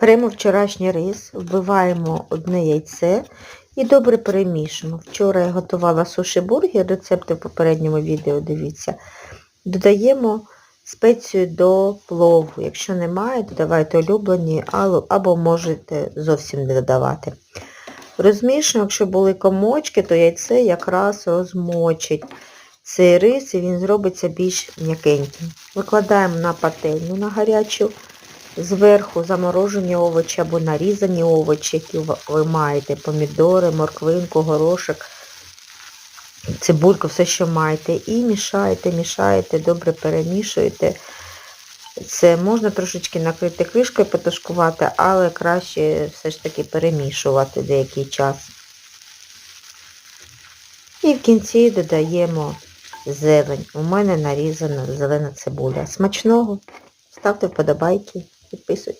Беремо вчорашній рис, вбиваємо одне яйце і добре перемішуємо. Вчора я готувала суші-бургер, рецепти в попередньому відео дивіться. Додаємо спецію до плову. Якщо немає, додавайте улюблені або можете зовсім не додавати. Розмішуємо, якщо були комочки, то яйце якраз розмочить цей рис і він зробиться більш м'якеньким. Викладаємо на пательню на гарячу, зверху заморожені овочі або нарізані овочі, які ви- маєте, помідори, морквинку, горошок, цибульку, все, що маєте. І мішаєте, мішаєте, добре перемішуєте. Це можна трошечки накрити кришкою, потушкувати, але краще все ж таки перемішувати деякий час. І в кінці додаємо зелень. У мене нарізана зелена цибуля. Смачного. Ставте вподобайки, el peso.